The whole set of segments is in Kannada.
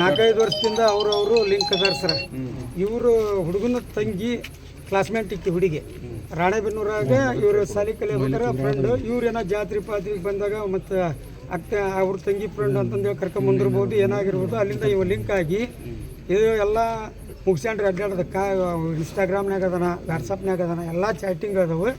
ನಾಲ್ಕೈದು ವರ್ಷದಿಂದ ಅವರು ಅವರು ಲಿಂಕ್ ಅದಾರ ಇವರು ಹುಡುಗನ ತಂಗಿ ಕ್ಲಾಸ್ಮೇಟ್ ಇತ್ತು ಹುಡುಗಿ. ರಾಣೆಬೆನ್ನೂರಾಗ ಇವರು ಸಾಲಿ ಕಲಿಯಬೇಕಾರೆ ಫ್ರೆಂಡ್ ಇವ್ರು ಏನೋ ಜಾತ್ರೆ ಪಾತ್ರೆಗೆ ಬಂದಾಗ ಮತ್ತು ಅಕ್ಕ ಅವ್ರ ತಂಗಿ ಫ್ರೆಂಡ್ ಅಂತಂದೇಳಿ ಕರ್ಕೊಂಬಂದಿರ್ಬೋದು ಏನಾಗಿರ್ಬೋದು, ಅಲ್ಲಿಂದ ಇವ ಲಿಂಕ್ ಆಗಿ ಇದು ಎಲ್ಲ ಮುಗಿಸ್ಕೊಂಡ್ರೆ ಅಡ್ಡಾಡೋದು ಕಾ ಇನ್ಸ್ಟಾಗ್ರಾಮ್ನಾಗ ಅದನ ವಾಟ್ಸಪ್ನಾಗ ಅದನ, ಎಲ್ಲ ಚಾಟಿಂಗ್ ಅದಾವೆ.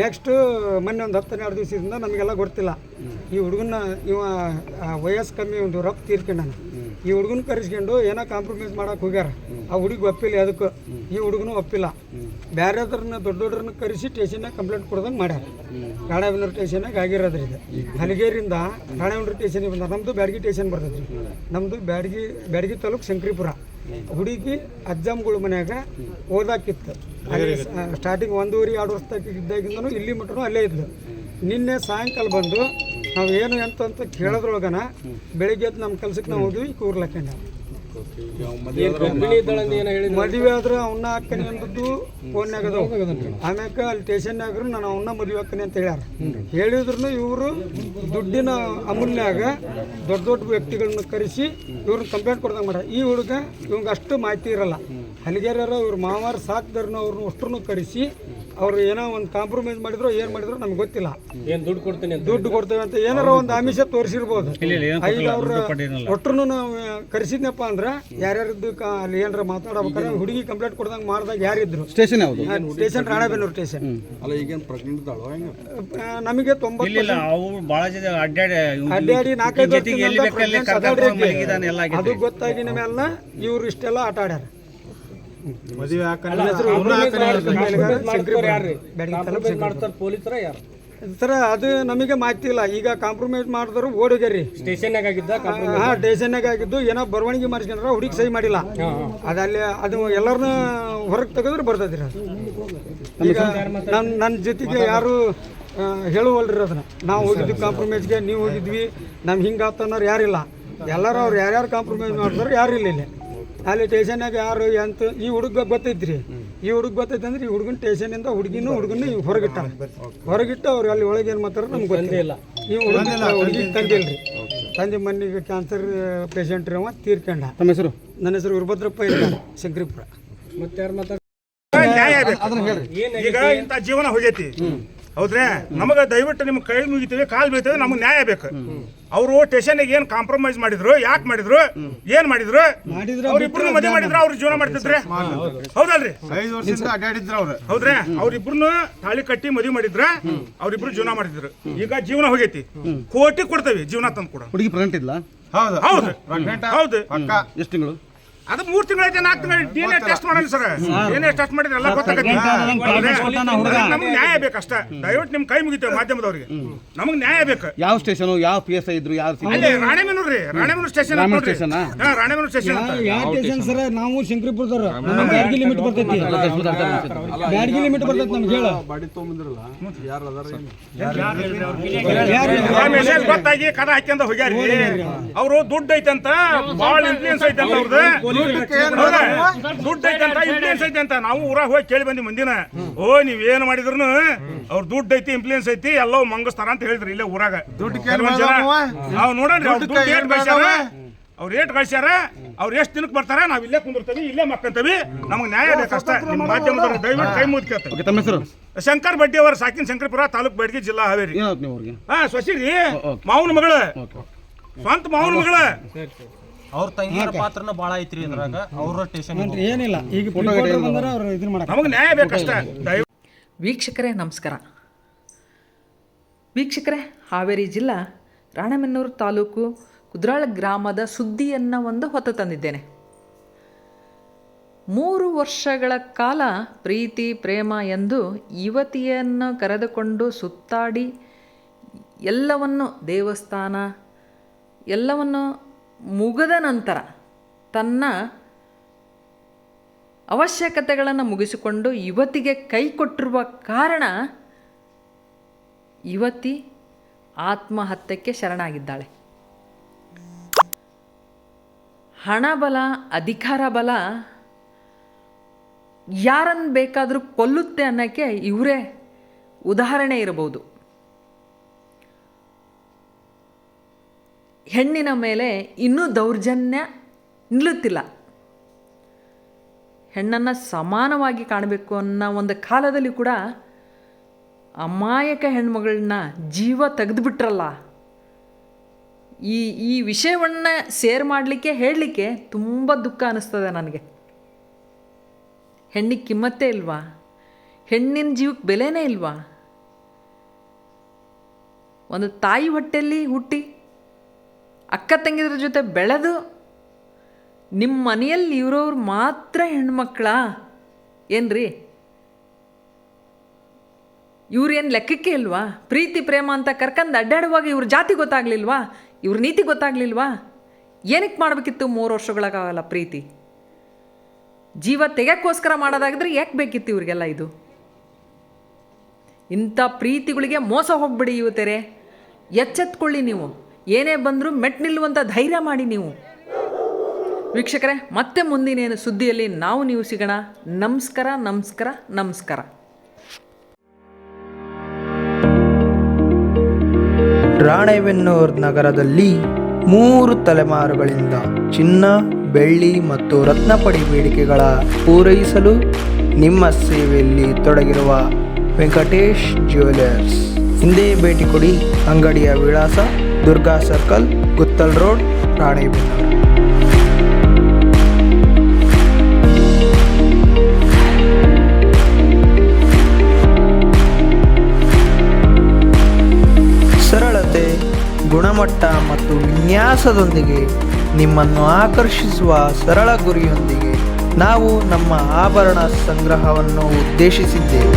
ನೆಕ್ಸ್ಟು ಮೊನ್ನೆ ಒಂದು ಹತ್ತು, ಹನ್ನೆರಡು ದಿವಸದಿಂದ ನಮಗೆಲ್ಲ ಗೊತ್ತಿಲ್ಲ. ಈ ಹುಡುಗನ ಇವ ವಯಸ್ಸು ಕಮ್ಮಿ ಒಂದು ರೊಕ್ಕ ತೀರ್ಕೊಂಡಾನ. ಈ ಹುಡುಗನ ಕರೆಸ್ಕೊಂಡು ಏನೋ ಕಾಂಪ್ರಮೈಸ್ ಮಾಡಕ್ಕೆ ಹೋಗ್ಯಾರ. ಆ ಹುಡುಗಿ ಒಪ್ಪಿಲ್ಲ ಅದಕ್ಕೆ ಈ ಹುಡುಗನು ಒಪ್ಪಿಲ್ಲ. ಬೇರೆ ದೊಡ್ಡ ದೊಡ್ಡರನ್ನ ಕರೆಸಿ ಸ್ಟೇಷನ್ನಾಗ ಕಂಪ್ಲೇಂಟ್ ಕೊಡ್ದಂಗೆ ಮಾಡ್ಯಾರ. ರಾಣೆಬೆನ್ನೂರು ಸ್ಟೇಷನ್ನಾಗ ಆಗಿರೋದ್ರಿ ಇದು. ಹಲಗೇರಿಂದ ರಾಣೆಬೆನ್ನೂರು ಸ್ಟೇಷನಿಗೆ ಬಂದ ನಮ್ಮದು ಬ್ಯಾಡಗಿ ಸ್ಟೇಷನ್ ಬರ್ತದ್ರಿ. ನಮ್ಮದು ಬ್ಯಾಡಗಿ ಬ್ಯಾಡಗಿ ತಾಲೂಕು ಶಂಕರಿಪುರ. ಹುಡುಗಿ ಅಜ್ಜಮ್ಗಳ ಮನ್ಯಾಗ ಓದಾಕಿತ್ತು. ಸ್ಟಾರ್ಟಿಂಗ್ ಒಂದೂವರೆ, ಎರಡು ವರ್ಷದಾಗ ಇದ್ದಾಗಿಂದನೂ ಇಲ್ಲಿ ಮಟ್ಟನು ಅಲ್ಲೇ ಇದ್ಲು. ನಿನ್ನೆ ಸಾಯಂಕಾಲ ಬಂದು ನಾವು ಏನು ಎಂತ ಅಂತ ಕೇಳೋದ್ರೊಳಗನ ಬೆಳಿಗ್ಗೆ ಎದ್ದು ನಮ್ಮ ಕೆಲ್ಸಕ್ಕೆ ನಾವು ಹೋದ್ವಿ, ಕೂರ್ಲಕ್ಕೆ ಮದುವೆ ಆದ್ರೆ ಅವನ್ನ ಹಾಕನಿ ಅಂದದ್ದು ಫೋನ್ಯಾಗ ಆಮ್ಯಾಕ ಅಲ್ಲಿ ಸ್ಟೇಷನ್ಯಾಗ್ರು ನಾನು ಅವನ್ನ ಮದುವೆ ಹಾಕನಿ ಅಂತ ಹೇಳ್ಯಾರ. ಹೇಳಿದ್ರು ಇವರು ದುಡ್ಡಿನ ಅಮೂಲ್ಯಾಗ ದೊಡ್ಡ ದೊಡ್ಡ ವ್ಯಕ್ತಿಗಳನ್ನ ಕರೆಸಿ ಇವ್ರನ್ನ ಕಂಪ್ಲೇಂಟ್ ಕೊಡ್ದಂಗೆ ಮಾಡ ಈ ಹುಡುಗ ಇವಂಗ ಅಷ್ಟು ಮಾಹಿತಿ ಇರಲ್ಲ. ಹಲಿಗೆರ ಇವ್ರ ಮಾವಾರ ಸಾಕ್ದರ್ನ ಅವ್ರನ್ನ ಅಷ್ಟ್ರನ್ನು ಕರೆಸಿ ಅವ್ರು ಏನೋ ಒಂದು ಕಾಂಪ್ರಮೈಸ್ ಮಾಡಿದ್ರು ಏನು ಮಾಡಿದ್ರು ನಮ್ಗೆ ಗೊತ್ತಿಲ್ಲ. ಏನ್ ದುಡ್ಡು ಕೊಡ್ತೀನಿ ಅಂತ ದುಡ್ಡು ಕೊಡ್ತೇವೆ ಅಂತ ಏನಾರ ಒಂದು ಆಮಿಷ ತೋರಿಸಿರ್ಬೋದು. ಐದು ಅವ್ರ ಒಟ್ಟರು ನಾವು ಕರೆಸಿದ್ನಪ್ಪ ಅಂದ್ರೆ ಯಾರ್ಯಾರದ್ದು ಕಾ ಅಲ್ಲಿ ಏನಾರ ಮಾತಾಡ್ಬೇಕಾದ್ರೆ ಹುಡುಗಿ ಕಂಪ್ಲೇಂಟ್ ಕೊಡ್ದಂಗ ಮಾಡ್ದಾಗ ಯಾರಿದ್ರು. ಸ್ಟೇಷನ್ ಯಾವುದು? Station Ranebennur station. ಅಲ್ಲ ಈಗೇನು ಪ್ರೆಗ್ನೆಂಟ್ ನಮಗೆ ತೊಂಬತ್ತು ಭಾಳ ಜನ ಅಡ್ಡಾಡಿ ಅಡ್ಡಾಡಿ ನಾಲ್ಕೈದು ಅದು ಗೊತ್ತಾಗಿನ ಮೇಲೆ ಇವ್ರು ಇಷ್ಟೆಲ್ಲ ಆಟ ಆಡ್ಯಾರ. ಮದುವೆ ಮಾಡ್ತಾರ ಪೊಲೀಸರ ಯಾರು? ಸರ ಅದು ನಮಗೆ ಮಾಹಿತಿ ಇಲ್ಲ. ಈಗ ಕಾಂಪ್ರಮೈಸ್ ಮಾಡಿದ್ರು ಓಡೋಗ್ಯಾರಿ ಸ್ಟೇಷನ್ಯಾಗ ಆಗಿದ್ದ ಹಾ ಸ್ಟೇಷನ್ನಾಗ ಆಗಿದ್ದು ಏನೋ ಬರವಣಿಗೆ ಮಾಡಿಸ್ಕೊಂಡ್ರ ಹುಡುಗಿ ಸಹಿ ಮಾಡಿಲ್ಲ. ಅದಲ್ಲಿ ಅದು ಎಲ್ಲರನ್ನ ಹೊರಗೆ ತೆಗೆದ್ರೆ ಬರ್ತದ್ರಿ ಅದು. ಈಗ ನನ್ನ ನನ್ನ ಜೊತೆಗೆ ಯಾರು ಹೇಳುವಲ್ರಿ ಅದನ್ನ. ನಾವು ಹೋಗಿದ್ವಿ ಕಾಂಪ್ರಮೈಸ್ಗೆ ನೀವು ಹೋಗಿದ್ವಿ. ನಮ್ಗೆ ಹಿಂಗೆ ಆತ ಅನ್ನೋರು ಯಾರಿಲ್ಲ. ಎಲ್ಲರೂ ಅವ್ರು ಯಾರ್ಯಾರು ಕಾಂಪ್ರಮೈಸ್ ಮಾಡ್ತಾರೆ ಯಾರು ಇಲ್ಲ ಇಲ್ಲಿ. ಅಲ್ಲಿ ಟೇಷನ್ನಾಗ ಯಾರು ಎಂತ ಈ ಹುಡುಗ ಗೊತ್ತೈತ್ರಿ ಈ ಹುಡುಗ ಗೊತ್ತೈತೆ ಅಂದ್ರೆ ಈ ಹುಡುಗನ ಟೇಷನಿಂದ ಹುಡುಗಿನೂ ಹುಡುಗನ ಹೊರಗಿಟ್ಟಾರ. ಹೊರಗಿಟ್ಟು ಅವ್ರು ಅಲ್ಲಿ ಒಳಗೆ ಏನು ಮಾಡ್ತಾರೆ ನಮ್ಗೆ ಗೊತ್ತಿಲ್ಲ. ಈ ಹುಡುಗ ಹುಡುಗಿ ತಂದಿಲ್ರಿ. ತಂದೆ ಮನೆಗೆ ಕ್ಯಾನ್ಸರ್ ಪೇಷಂಟ್ ರೀ ಅವ ತೀರ್ಕೊಂಡ. ತಮ್ಮ ಹೆಸರು? ನನ್ನ ಹೆಸರು ಉರ್ಭದ್ರಪ್ಪ ಇಲ್ಲ ಶಂಕರಿಪುರ. ಮತ್ತೆ ಯಾರು ಮಾತಾಡ್ತಾರೆ ಈಗ ಇಂಥ ಜೀವನ ಹೋಗೈತಿ. ಹೌದ್ರಿ ನಮಗ ದಯವಿಟ್ಟು ನಿಮ್ಗೆ ಕೈ ಮುಗಿತೀವಿ ಕಾಲು ಬೀಳ್ತೇವೆ ನಮಗೆ ನ್ಯಾಯ ಬೇಕು ಅವರು ಸ್ಟೇಷನ್ಗೆ ಏನ್ ಕಾಂಪ್ರಮೈಸ್ ಮಾಡಿದ್ರು ಯಾಕೆ ಮಾಡಿದ್ರು ಏನ್ ಮಾಡಿದ್ರು ಅವ್ರಿಬ್ರು ಮದುವೆ ಮಾಡಿದ್ರು ಅವ್ರ ಜೀವನ ಮಾಡ್ತಿದ್ರೆ ಹೌದಲ್ರಿ ಹೌದ್ರೆ ಅವ್ರಿಬ್ರು ತಾಳಿ ಕಟ್ಟಿ ಮದುವೆ ಮಾಡಿದ್ರ ಅವ್ರಿಬ್ರು ಜೀವನ ಮಾಡಿದ್ರು ಈಗ ಜೀವನ ಹೋಗೈತಿ ಕೋಟಿ ಕೊಡ್ತೇವೆ ಜೀವನ ತಂದು ಕೊಡ ಹುಡುಗಿ ಪ್ರೆಗ್ನೆಂಟ್ ಇಲ್ಲ ಹೌದು ಹೌದು ಹೌದು ಎಷ್ಟು ತಿಂಗಳು ಅದು ಮೂರ್ ತಿಂಗಳೈತೆ ನಾಲ್ಕು ತಿಂಗಳು ಡಿ ಎನ್ ಎ ಟೆಸ್ಟ್ ಮಾಡಲ್ಲ sir. D N A test ಮಾಡಿದ್ರೆ ಎಲ್ಲ ಗೊತ್ತಾಗುತ್ತೆ. ನಮ್ಗೆ ನ್ಯಾಯ ಬೇಕಷ್ಟ. ದಯವಿಟ್ಟು ನಿಮ್ ಕೈ ಮುಗಿತೇವೆ ಮಾಧ್ಯಮದವರಿಗೆ. ನಮಗೆ ನ್ಯಾಯ ಬೇಕು. ಯಾವ ಸ್ಟೇಷನ್ ಯಾವ ಪಿ ಎಸ್ ಐ ಇದ್ರು ಯಾವ ಅಲ್ಲೇ ರೀ. ಸ್ಟೇಷನ್ ಸ್ಟೇಷನ್ ಹಾ ರಾಣೆಬೆನ್ನೂರು ಸ್ಟೇಷನ್ ಯಾವ ಸ್ಟೇಷನ್ ಸರ್? ನಾವು ಶಂಕರಿಪುರದವ್ರು. ನಮ್ಗೆ ಬ್ಯಾಡ್ಗಿ ಲಿಮಿಟ್ ಬರ್ತೈತಿ. ಬ್ಯಾಡ್ಗಿ ಲಿಮಿಟ್ ಬರ್ತೈತಿ ನಮ್ಗೆ ಹೇಳ. ಬಾಡಿ ತೊಗೊಂಬಂದಿರಲ್ಲ? ಯಾರು ಅದಾರ ಗೊತ್ತಾಗಿ ಕದ ಹಾಕ್ಯಂದ ಹೋಗ್ಯಾರಿ ಅವರು. ದುಡ್ಡು ಐತಂತ ಬಾಳ ಇನ್ಫ್ಲೂಯೆನ್ಸ್ ಐತಂತ ಅವ್ರದ್ದು ಹೌದಾ? ಐತೆ ಅಂತ ಇನ್ಫ್ಲೂಯೆನ್ಸ್ ಐತೆ ಅಂತ. ನಾವು ಊರಾಗ ಹೋಗಿ ಕೇಳಿ ಬಂದಿ ಮಂದಿನ. ಓ ನೀವ್ ಏನ್ ಮಾಡಿದ್ರು ಅವ್ರ ದುಡ್ಡು ಐತಿ ಇನ್ಫ್ಲೂಯೆನ್ಸ್ ಐತಿ ಎಲ್ಲೋ ಮಂಗಸ್ತಾರ ಅಂತ ಹೇಳಿದ್ರು ಇಲ್ಲೇ ಊರಾಗ. ದುಡ್ಡು ನಾವು ನೋಡೋಣ ಅವ್ರ ದುಡ್ಡು ಏಟ್ ಕಳ್ಸ್ಯಾರ. ಅವ್ರು ಏಟ್ ಕಳ್ಸ್ಯಾರ ಅವ್ರು ಎಷ್ಟು ದಿನಕ್ಕೆ ಬರ್ತಾರೆ ನಾವ್ ಇಲ್ಲೇ ಕುಂದಿರ್ತೀವಿ ಇಲ್ಲೇ ಮಕ್ಕಂತೀವಿ. ನಮ್ಗೆ ನ್ಯಾಯ ಬೇಕಷ್ಟ ನಿಮ್ಮ ಮಾಧ್ಯಮದವ್ರು ದಯವಿಟ್ಟು ಕೈ ಹೆಸರು? ಶಂಕರ್ ಬಡ್ಡಿ ಅವರ ಸಾಕಿನ ಶಂಕರಪುರ ತಾಲೂಕ್ ಬೇಡ್ಗಿ ಜಿಲ್ಲಾ ಹಾವೇರಿ. ಹಾ ಸೊಸಿರಿ ಮಾವನ ಮಗಳ. ಸ್ವಂತ ಮಾವನ ಮಗಳ. ಅವ್ರ ತಂಗಿಯರ ಪಾತ್ರನ ಐತ್ರಿ ಇದ್ರಾಗ. ಅವ್ರ ಸ್ಟೇಷನ್ ಏನಿಲ್ಲ. ಈಗ ರಿಪೋರ್ಟರ್ ಬಂದಾರ ಅವ್ರು ಇದನ್ನ ಮಾಡಕ್ ನಮಗೆ ನ್ಯಾಯ ಬೇಕಷ್ಟ. ವೀಕ್ಷಕರೇ ನಮಸ್ಕಾರ. ವೀಕ್ಷಕರೇ ಹಾವೇರಿ ಜಿಲ್ಲಾ ರಾಣೆಮನ್ನೂರು ತಾಲೂಕು ಕುದ್ರಾಳ ಗ್ರಾಮದ ಸುದ್ದಿಯನ್ನು ಒಂದು ಹೊತ್ತು ತಂದಿದ್ದೇನೆ. ಮೂರು ವರ್ಷಗಳ ಕಾಲ ಪ್ರೀತಿ ಪ್ರೇಮ ಎಂದು ಯುವತಿಯನ್ನು ಕರೆದುಕೊಂಡು ಸುತ್ತಾಡಿ ಎಲ್ಲವನ್ನು ದೇವಸ್ಥಾನ ಎಲ್ಲವನ್ನು ಮುಗಿದ ನಂತರ ತನ್ನ ಅವಶ್ಯಕತೆಗಳನ್ನು ಮುಗಿಸಿಕೊಂಡು ಯುವತಿಗೆ ಕೈ ಕೊಟ್ಟಿರುವ ಕಾರಣ ಯುವತಿ ಆತ್ಮಹತ್ಯಕ್ಕೆ ಶರಣಾಗಿದ್ದಾಳೆ. ಹಣ ಬಲ ಅಧಿಕಾರ ಬಲ ಯಾರನ್ನು ಬೇಕಾದರೂ ಕೊಲ್ಲುತ್ತೆ ಅನ್ನೋಕ್ಕೆ ಇವರೇ ಉದಾಹರಣೆ ಇರಬಹುದು ಹೆಣ್ಣಿನ ಮೇಲೆ ಇನ್ನೂ ದೌರ್ಜನ್ಯ ನಿಲ್ಲುತ್ತಿಲ್ಲ. ಹೆಣ್ಣನ್ನು ಸಮಾನವಾಗಿ ಕಾಣಬೇಕು ಅನ್ನೋ ಒಂದು ಕಾಲದಲ್ಲಿ ಕೂಡ ಅಮಾಯಕ ಹೆಣ್ಮಗಳನ್ನ ಜೀವ ತೆಗೆದುಬಿಟ್ರಲ್ಲ. ಈ ಈ ವಿಷಯವನ್ನು ಸೇರ್ ಮಾಡಲಿಕ್ಕೆ, ಹೇಳಲಿಕ್ಕೆ ತುಂಬ ದುಃಖ ಅನ್ನಿಸ್ತದೆ ನನಗೆ. ಹೆಣ್ಣಿಗೆ ಕಿಮ್ಮತ್ತೇ ಇಲ್ವಾ? ಹೆಣ್ಣಿನ ಜೀವಕ್ಕೆ ಬೆಲೆನೇ ಇಲ್ವಾ? ಒಂದು ತಾಯಿ ಹೊಟ್ಟೆಯಲ್ಲಿ ಹುಟ್ಟಿ ಅಕ್ಕ ತಂಗಿದ್ರ ಜೊತೆ ಬೆಳೆದು ನಿಮ್ಮ ಮನೆಯಲ್ಲಿ ಇರೋರು ಮಾತ್ರ ಹೆಣ್ಮಕ್ಳ? ಏನ್ರಿ? ಇವ್ರೇನು ಲೆಕ್ಕಕ್ಕೆ ಇಲ್ವಾ? ಪ್ರೀತಿ, ಪ್ರೇಮ ಅಂತ ಕರ್ಕಂದು ಅಡ್ಡಾಡುವಾಗ ಇವ್ರ ಜಾತಿ ಗೊತ್ತಾಗ್ಲಿಲ್ವಾ? ಇವ್ರ ನೀತಿ ಗೊತ್ತಾಗ್ಲಿಲ್ವಾ? ಏನಕ್ಕೆ ಮಾಡಬೇಕಿತ್ತು ಮೂರು ವರ್ಷಗಳಾಗಲ್ಲ ಪ್ರೀತಿ? ಜೀವ ತೆಗೆಯಕ್ಕೋಸ್ಕರ ಮಾಡೋದಾಗಿದ್ರೆ ಯಾಕೆ ಬೇಕಿತ್ತು ಇವ್ರಿಗೆಲ್ಲ ಇದು? ಇಂಥ ಪ್ರೀತಿಗಳಿಗೆ ಮೋಸ ಹೋಗ್ಬಿಡಿ ಇವತ್ತರೆ ಎಚ್ಚೆತ್ಕೊಳ್ಳಿ ನೀವು. ಏನೇ ಬಂದರೂ ಮೆಟ್ ನಿಲ್ಲುವಂಥ ಧೈರ್ಯ ಮಾಡಿ ನೀವು. ವೀಕ್ಷಕರೇ, ಮತ್ತೆ ಮುಂದಿನ ಸುದ್ದಿಯಲ್ಲಿ ನಾವು ನೀವು ಸಿಗೋಣ. ನಮಸ್ಕಾರ ನಮಸ್ಕಾರ ನಮಸ್ಕಾರ. ರಾಣೆಬೆನ್ನೂರು ನಗರದಲ್ಲಿ ಮೂರು ತಲೆಮಾರುಗಳಿಂದ ಚಿನ್ನ, ಬೆಳ್ಳಿ ಮತ್ತು ರತ್ನಪಡಿ ಬೇಡಿಕೆಗಳ ಪೂರೈಸಲು ನಿಮ್ಮ ಸೇವೆಯಲ್ಲಿ ತೊಡಗಿರುವ ವೆಂಕಟೇಶ್ ಜ್ಯುವೆಲರ್ಸ್. ಹಿಂದೆ ಭೇಟಿ ಕೊಡಿ ಅಂಗಡಿಯ ವಿಳಾಸ ದುರ್ಗಾ ಸರ್ಕಲ್, ಗುತ್ತಲ್ ರೋಡ್ ರಾಣೆಬೆನ್ನೂರು ಸರಳತೆ, ಗುಣಮಟ್ಟ ಮತ್ತು ವಿನ್ಯಾಸದೊಂದಿಗೆ ನಿಮ್ಮನ್ನು ಆಕರ್ಷಿಸುವ ಸರಳ ಗುರಿಯೊಂದಿಗೆ ನಾವು ನಮ್ಮ ಆಭರಣ ಸಂಗ್ರಹವನ್ನು ಉದ್ದೇಶಿಸಿದ್ದೇವೆ.